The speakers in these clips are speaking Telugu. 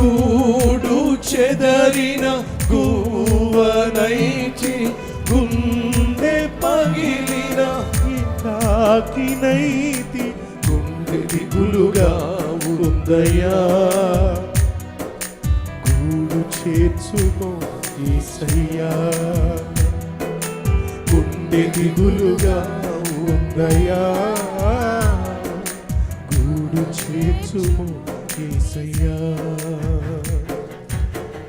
గూడు చెదరిన గువనైచి గుండె పగిలిన కాకినైతి గుండె దిగులుగా ఉందయ్యా. గూడు చేర్చుకో ఈసయ్యా. గుండె దిగులుగా ఉందయ్యా. గూడు చేర్చుకో ఈసయ్యా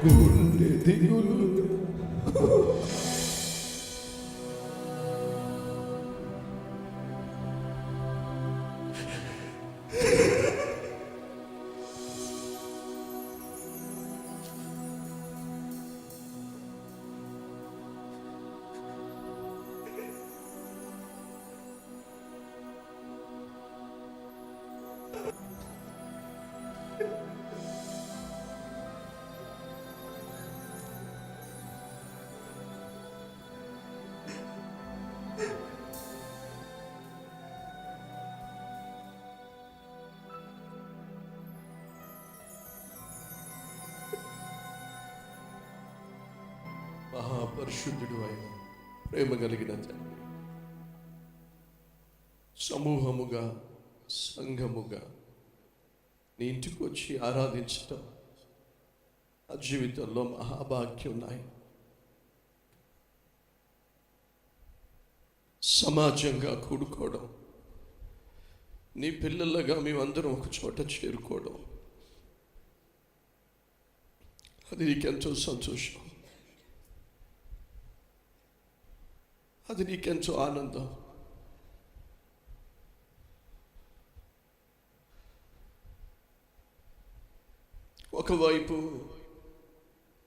గుండె దిగులు పరిశుద్ధుడు అయిన ప్రేమ కలిగిన తండ్రి. సమూహముగా సంఘముగా నీ ఇంటికి వచ్చి ఆరాధించటం ఆ జీవితంలో మహాభాగ్యం నాయన. సమాజంగా కూడుకోవడం నీ పిల్లలుగా మేమందరం ఒక చోట చేరుకోవడం అది నీకెంతో సంతోషం. అది నీకెంతో ఆనందం. ఒకవైపు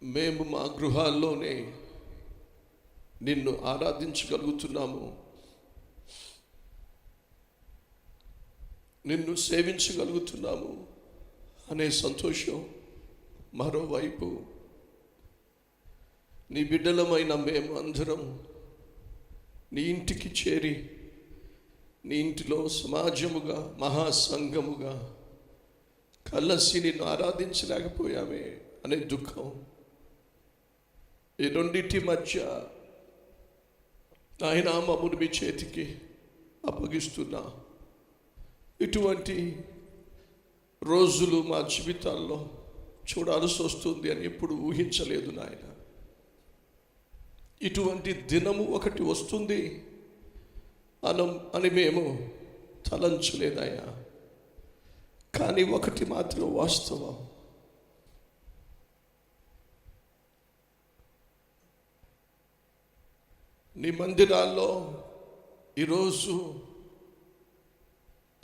మేము మా గృహాల్లోనే నిన్ను ఆరాధించగలుగుతున్నాము. నిన్ను సేవించగలుగుతున్నాము అనే సంతోషం. మరోవైపు నీ బిడ్డలమైన మేము అందరం నీ ఇంటికి చేరి నీ ఇంటిలో సమాజముగా మహాసంఘముగా కలసి నిన్ను ఆరాధించలేకపోయామే అనే దుఃఖం ఈ రెండింటి మధ్య నాయన మమ్మను మీ చేతికి అప్పగిస్తున్నా. ఇటువంటి రోజులు మా జీవితాల్లో చూడాల్సి వస్తుంది అని ఎప్పుడు ఊహించలేదు నాయన. ఇటువంటి దినము ఒకటి వస్తుంది. అనం అని మేము తలంచలేదయ్యా కానీ ఒకటి మాత్రం వాస్తవం. నీ మందిరాల్లో ఈరోజు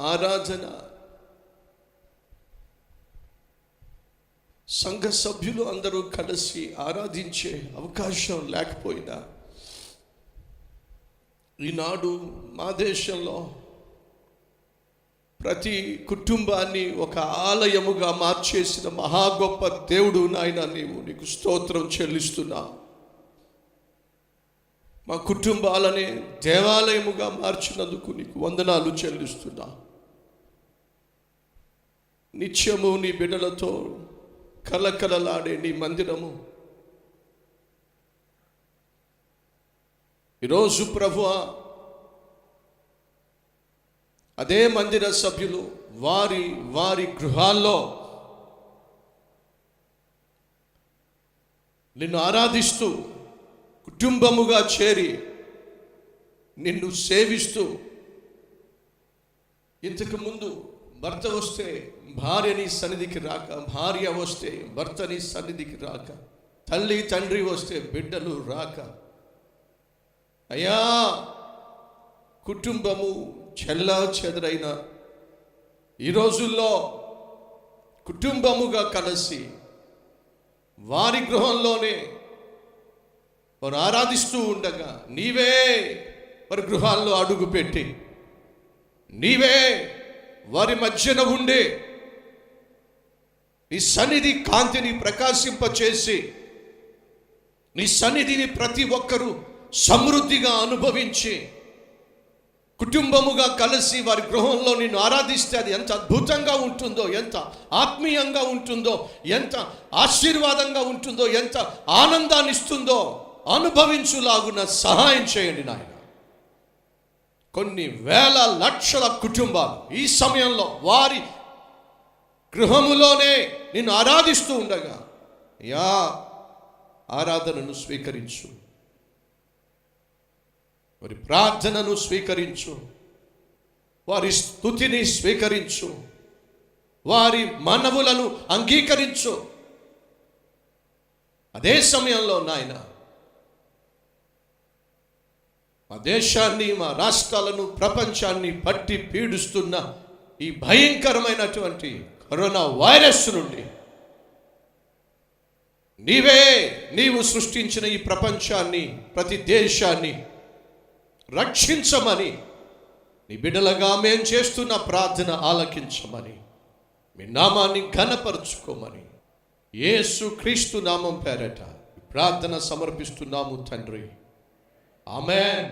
ఆరాధన సంఘ సభ్యులు అందరూ కలిసి ఆరాధించే అవకాశం లేకపోయినా ఈనాడు మా దేశంలో ప్రతి కుటుంబాన్ని ఒక ఆలయముగా మార్చేసిన మహా గొప్ప దేవుడు నాయన నీవు. నీకు స్తోత్రం చెల్లిస్తున్నా. మా కుటుంబాలనే దేవాలయముగా మార్చినందుకు నీకు వందనాలు చెల్లిస్తున్నా. నిత్యము నీ బిడ్డలతో కలకలలాడే నీ మందిరము. ఈరోజు ప్రభు అదే మందిర సభ్యులు వారి వారి గృహాల్లో నిన్ను ఆరాధిస్తూ కుటుంబముగా చేరి నిన్ను సేవిస్తూ ఇంతకు ముందు భర్త వస్తే భార్యని సన్నిధికి రాక భార్య వస్తే భర్తని సన్నిధికి రాక తల్లి తండ్రి వస్తే బిడ్డలు రాక. అయ్యా కుటుంబము చెల్లా చెదరైన ఈ రోజుల్లో కుటుంబముగా కలిసి వారి గృహంలోనే వారు ఆరాధిస్తూ ఉండగా నీవే వారి గృహాల్లో అడుగు పెట్టి నీవే వారి మధ్యన ఉండే నీ సన్నిధి కాంతిని ప్రకాశింపచేసి నీ సన్నిధిని ప్రతి ఒక్కరూ సమృద్ధిగా అనుభవించి కుటుంబముగా కలిసి వారి గృహంలో నిన్ను ఆరాధిస్తే అది ఎంత అద్భుతంగా ఉంటుందో ఎంత ఆత్మీయంగా ఉంటుందో ఎంత ఆశీర్వాదంగా ఉంటుందో ఎంత ఆనందాన్ని ఇస్తుందో అనుభవించులాగున సహాయం చేయండి నాయన. కొన్ని వేల లక్షల కుటుంబాలు ఈ సమయంలో వారి గృహములోనే నిన్ను ఆరాధిస్తూ ఉండగా యా ఆరాధనను స్వీకరించు. వారి ప్రార్థనను స్వీకరించు. వారి స్థుతిని స్వీకరించు. వారి మనవులను అంగీకరించు. అదే సమయంలో నాయన మా దేశాన్ని మా రాష్ట్రాలను ప్రపంచాన్ని పట్టి పీడిస్తున్న ఈ భయంకరమైనటువంటి కరోనా వైరస్ నుండి నీవే నీవు సృష్టించిన ఈ ప్రపంచాన్ని ప్రతి దేశాన్ని రక్షించమని నీ బిడ్డలుగా మేం చేస్తున్న ప్రార్థన ఆలకించమని మీ నామాన్ని ఘనపరుచుకోమని యేసు క్రీస్తు నామం పేరట ప్రార్థన సమర్పిస్తున్నాము తండ్రి. ஆமென்